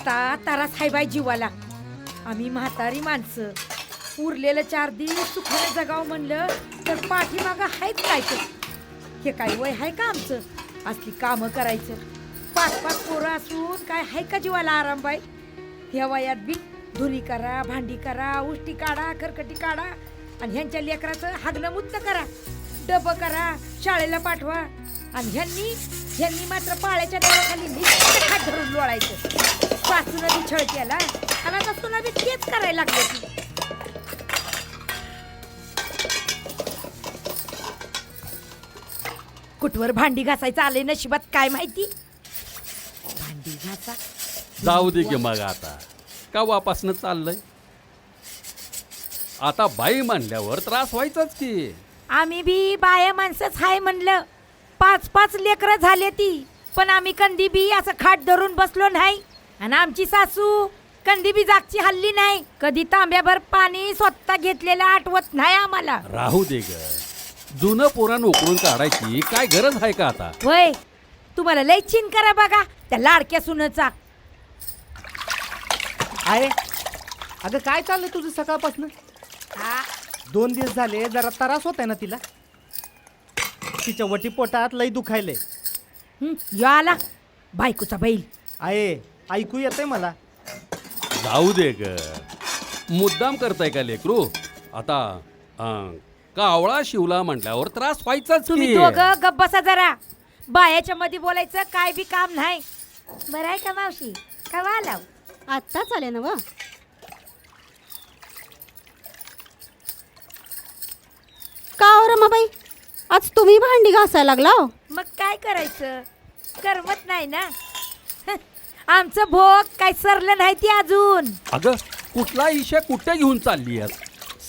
नुसता तारा hi bye जीवाला. आम्ही म्हातारी माणसं. उरलेलं चार दिवस सुखाने जगाव म्हणलं तर पाठीमागं हायच काय तर हे काय वय हाय का आमचं? असली कामं करायचं. पाच पाच पोरं असून काय हाय का जीवाला आराम बाई ह्या वयात बी धुनी करा भांडी करा उष्टी काढा खरकटी काढा आणि ह्यांच्या लेकराचं हागलं मुत्त करा. डबं करा शाळेला पाठवा. आणि ह्यांनी ह्यांनी मात्र पाळ्याच्या दाराखाली धरून लोळायचं. सासून बी छळ केला. आणि आता तुला बी तेच करायला लागलं कुठवर भांडी घासायचं आले नशिबात काय माहिती? भांडी घासा. जाऊ दे की मग आता. का वापासनं चाललंय? आता बाई मानल्यावर त्रास व्हायचाच की. आम्ही बी बाया माणसंच हाय म्हणलं. पाच पाच लेकरं झाले ती. पण आम्ही कंदी बी असं खाट धरून बसलो नाही. आणि आमची सासू कंदी बी जागची हल्ली नाही. कधी तांब्याभर पाणी स्वतः घेतलेलं आठवत नाही आम्हाला. राहू दे ग. जुनं पोरान उकळून काढायची काय गरज आहे का आता? वय तुम्हाला लय चिन करा बघा त्या लाडक्या सुनचा. आहे. अगं काय चाललंय तुझं सकाळपासून? हा, दोन दिवस झाले जरा त्रास होत आहे ना तिला. तिच्या वटी पोटात लई दुखायले हं, यो आला. बायकोचा बैल. आहे. ऐकू येतंय मला. जाऊ दे ग. मुद्दाम करताय का लेकरू? आता अं, कावळा शिवला म्हटल्यावर त्रास व्हायचाच तुम्ही की. दोघं गप्प बसा जरा. बायाच्या मध्ये बोलायचं काय बी काम नाही. बरं आहे का मावशी? का आला आत्ताच आले ना व. का हो रमाबाई? आज तुम्ही भांडी घासायला लागला हो. मग काय करायचं? करमत नाही ना? आमचं भोग काय सरलं नाही ती अजून. अगं कुठला इशा कुठे घेऊन चालली आहेस?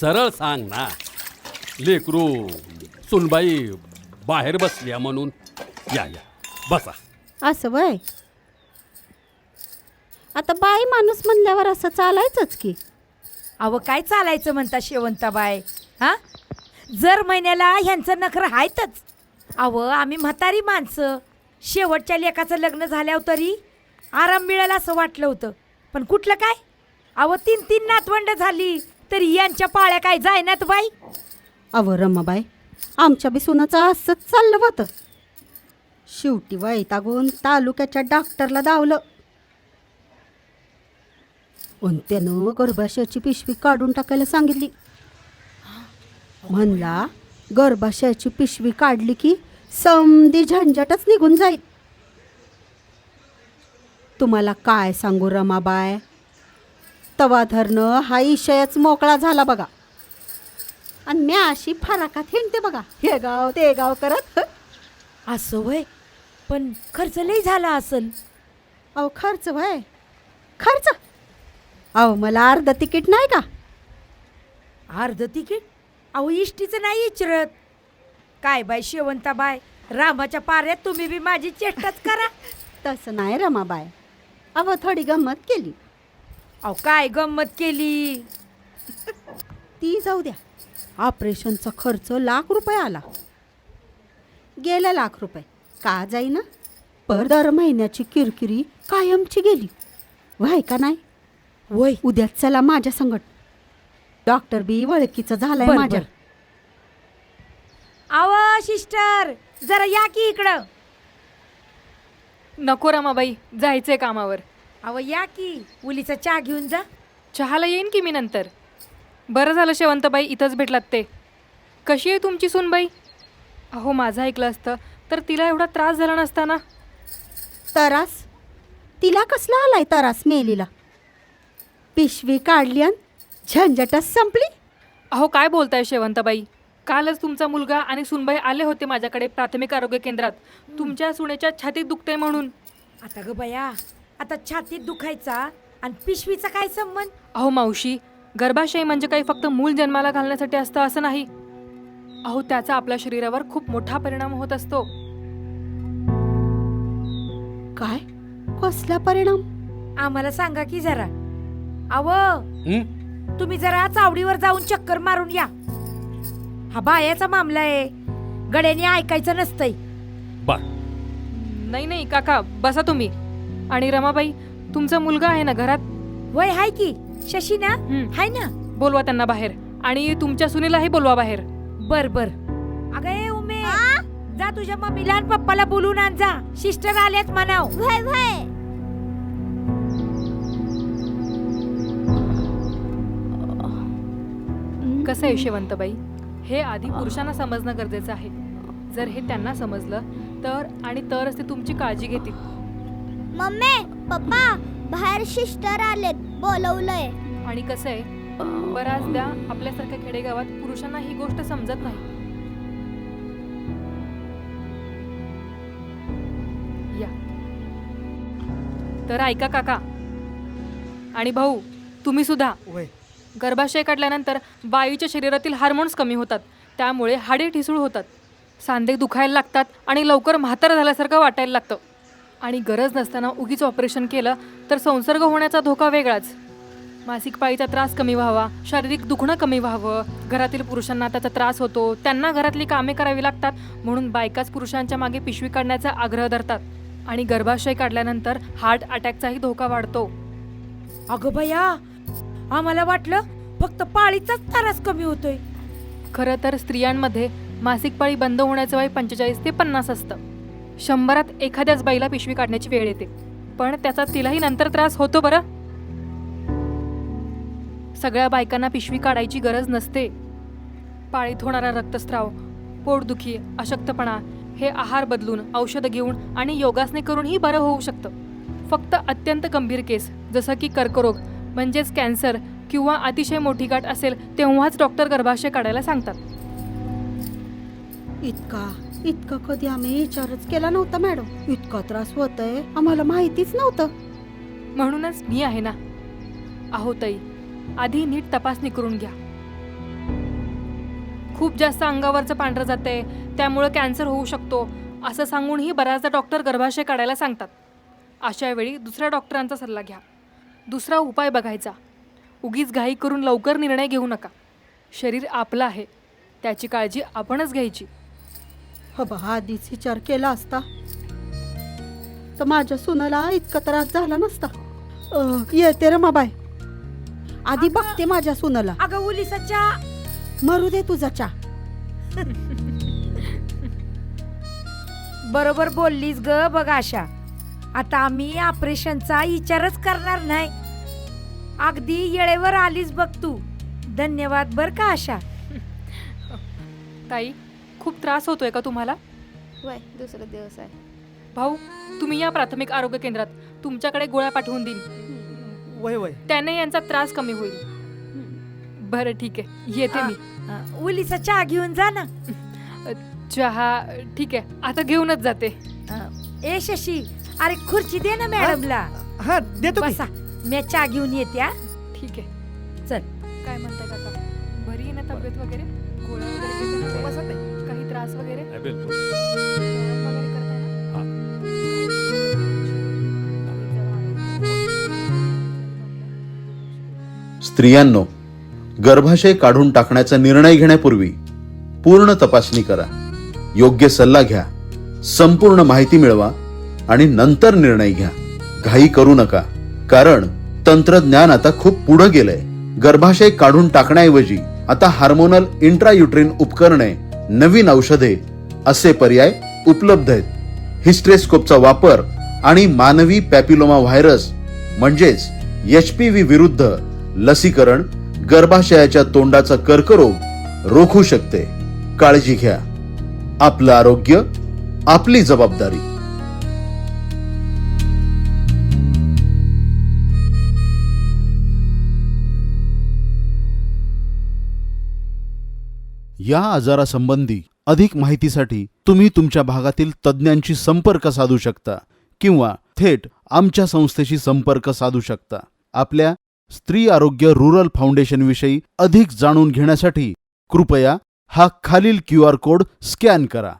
सरळ सांग ना. लेकरू सुनबाई बाहेर बसल्या म्हणून. या या. बसा. असं वय? आता बाई माणूस म्हणल्यावर असं चालायचंच की. अहो काय चालायचं म्हणता शेवंताबाय हा? जर महिन्याला ह्यांचं नखर आहेतच अहो आम्ही म्हातारी माणसं. शेवटच्या लेकाचं लग्न झाल्यावर तरी आराम मिळाला असं वाटलं होतं. पण कुठलं काय? अहो तीन तीन नातवंड झाली तरी यांच्या पाळ्या काय जायनात बाई? अव रमाबाई आमच्या बी सुनाचं असंच चाललं होतं. शेवटी वैतागून तालुक्याच्या डॉक्टरला धावलं. पण त्यानं गर्भाशयाची पिशवी काढून टाकायला सांगितली. म्हणला गर्भाशयाची पिशवी काढली की समधी झंझटच निघून जाईल. तुम्हाला काय सांगू रमाबाय तवा धरणं हा इशयच मोकळा झाला बघा. आणि मी अशी फराकात हिंडते बघा. हे गाव ते गाव करत. असं वय? पण खर्च लई झाला असल. अहो खर्च वय? खर्च? अहो मला अर्ध तिकीट नाही का? अर्ध तिकीट? अहो इष्टीचं नाही इचरत. काय बाय शेवंता बाय रामाच्या पाऱ्यात तुम्ही बी माझी चेष्टाच करा. तसं नाही रमाबाय अहो थोडी गंमत केली. अहो काय गंमत केली? ती जाऊ द्या. ऑपरेशनचा खर्च लाख रुपये आला. गेला लाख रुपये. का जाईना? पर दर महिन्याची किरकिरी कायमची गेली. व्हाय का नाही? वय उद्याच चला माझ्या संगट. डॉक्टर बी वळखीचं झालंय बर, माझ्या. बर. आव सिस्टर जरा या की इकडं. नको रमाबाई जायचंय कामावर. अव या की उलीचा चहा घेऊन जा. चहाला येईन की मी नंतर? बरं झालं शेवंतबाई इथंच भेटलात ते. कशी आहे तुमची सूनबाई? अहो माझं ऐकलं असतं तर तिला एवढा त्रास झाला नसता ना? तरास? तिला कसला आलाय तरास मेलीला? पिशवी काढली अन झंझटच संपली. अहो काय बोलताय शेवंतबाई? कालच तुमचा मुलगा आणि सुनबाई आले होते माझ्याकडे प्राथमिक आरोग्य केंद्रात. तुमच्या सुनेच्या छातीत दुखते म्हणून. आता ग बया आता छातीत दुखायचा आणि पिशवीचा काय संबंध? अहो मावशी गर्भाशय म्हणजे काही फक्त मूल जन्माला घालण्यासाठी असतं असं नाही. अहो त्याचा आपल्या शरीरावर खूप मोठा परिणाम होत असतो. काय? कसला परिणाम? आम्हाला सांगा की जरा. अव हं? तुम्ही जरा चावडीवर जाऊन चक्कर मारून या. हा बायाचा मामला आहे. गड्याने ऐकायचं नसतंय. बर नाही नाही काका बसा तुम्ही. आणि रमाबाई तुमचा मुलगा आहे ना घरात? वय हाय की शशी ना? हं, हाय ना? बोलवा त्यांना बाहेर. आणि तुमच्या सुनीलाही बोलवा बाहेर. बर बर. अगं ए उमे. जा तुझ्या मम्मीला आणि पप्पाला बोलून आण जा. सिस्टर आल्यात म्हणाव. व्हय व्हय कसं आहे शेवंतबाई? हे आधी पुरुषांना समजणं गरजेचं आहे. जर हे त्यांना समजलं तर आणि तरच ते तुमची काळजी घेतील. मम्मी पप्पा बाहेर सिस्टर आलेत बोलवलंय. आणि कसं आहे बऱ्याचदा आपल्यासारख्या खेडेगावात पुरुषांना ही गोष्ट समजत नाही. या. तर ऐका काका. आणि भाऊ तुम्ही सुद्धा. वय. गर्भाशय काढल्यानंतर बाईच्या शरीरातील हार्मोन्स कमी होतात. त्यामुळे हाडे ठिसूळ होतात. सांधे दुखायला लागतात आणि लवकर म्हातारं झाल्यासारखं वाटायला लागतं. आणि गरज नसताना उगीच ऑपरेशन केलं तर संसर्ग होण्याचा धोका वेगळाच. मासिक पाळीचा त्रास कमी व्हावा शारीरिक दुखणं कमी व्हावं घरातील पुरुषांना त्याचा त्रास होतो त्यांना घरातली कामे करावी लागतात म्हणून बायकाच पुरुषांच्या मागे पिशवी काढण्याचा आग्रह धरतात. आणि गर्भाशय काढल्यानंतर हार्ट अटॅकचाही धोका वाढतो. अगं बया आम्हाला वाटलं फक्त पाळीचाच त्रास कमी होतोय. खरं तर स्त्रियांमध्ये मासिक पाळी बंद होण्याचं वय पंचेचाळीस ते पन्नास असतं. शंभरात एखाद्याच बाईला पिशवी काढण्याची वेळ येते. पण त्याचा तिलाही नंतर त्रास होतो बरं. सगळ्या बायकांना पिशवी काढायची गरज नसते. पाळीत होणारा रक्तस्राव पोटदुखी अशक्तपणा हे आहार बदलून औषधं घेऊन आणि योगासने करूनही बरं होऊ शकतं. फक्त अत्यंत गंभीर केस जसं की कर्करोग म्हणजेच कॅन्सर किंवा अतिशय मोठी गाठ असेल तेव्हाच डॉक्टर गर्भाशय काढायला सांगतात. इतका इतका कधी आम्ही विचारच केला नव्हता मॅडम. इतका त्रास होतोय आम्हाला माहितीच नव्हतं. म्हणूनच मी आहे ना. अहो ताई आधी नीट तपासणी करून घ्या. खूप जास्त अंगावरचं पांढरं जाते त्यामुळं कॅन्सर होऊ शकतो असं सांगूनही बऱ्याचदा डॉक्टर गर्भाशय काढायला सांगतात. अशा वेळी दुसऱ्या डॉक्टरांचा सल्ला घ्या. दुसरा उपाय बघायचा. उगीच घाई करून लवकर निर्णय घेऊ नका. शरीर आपलं आहे. त्याची काळजी आपणच घ्यायची. हबा आधीच विचार केला असता. तर माझ्या सुनाला इतका त्रास झाला नसता. अं, येते रे माबाय आधी बघते माझ्या सुनाला. अगं उलिसाच्या मरू दे तुझा चा बरोबर बोललीस ग बघ आशा. आता आम्ही ऑपरेशनचा विचारच करणार नाही. अगदी येळेवर आलीस बघ तू. धन्यवाद बर का आशा? ताई खूप त्रास होतोय का तुम्हाला? वय दुसरा दिवस आहे. भाऊ तुम्ही या प्राथमिक आरोग्य केंद्रात तुमच्याकडे गोळ्या पाठवून देईन वय वय. त्याने यांचा त्रास कमी होईल. बरं ठीक आहे. येते मी. अं, उलिसा चहा घेऊन जा ना. चहा ठीक आहे. आता घेऊनच जाते. ए शशी. अरे खुर्ची दे ना मॅडमला. हा? देतो की. बसा. मी चहा घेऊन येते हा. ठीक आहे. चल. काय म्हणताय काका बरी आहे ना तब्येत वगैरे? गोळ्या वगैरे घेते ना? बसा ताई. काही त्रास वगैरे? बिलकुल. व्यायाम वगैरे करताय ना? हा. स्त्रियांनो गर्भाशय काढून टाकण्याचा निर्णय घेण्यापूर्वी पूर्ण तपासणी करा. योग्य सल्ला घ्या. संपूर्ण माहिती मिळवा. आणि नंतर निर्णय घ्या. घाई करू नका. कारण तंत्रज्ञान आता खूप पुढे गेलंय. गर्भाशय काढून टाकण्याऐवजी आता हार्मोनल इंट्रायुट्रिन उपकरणे नवीन औषधे असे पर्याय उपलब्ध आहेत. हिस्ट्रेस्कोपचा वापर आणि मानवी पॅपिलोमा व्हायरस म्हणजेच एच पी व्ही विरुद्ध लसीकरण गर्भाशयाच्या तोंडाचा कर्करोग रोखू शकते. काळजी घ्या. आपलं आरोग्य आपली जबाबदारी. या आजारासंबंधी अधिक माहितीसाठी तुम्ही तुमच्या भागातील तज्ज्ञांशी संपर्क साधू शकता किंवा थेट आमच्या संस्थेशी संपर्क साधू शकता. आपल्या स्त्री आरोग्य रुरल फाउंडेशनविषयी अधिक जाणून घेण्यासाठी कृपया हा खालील क्यू आर कोड स्कॅन करा.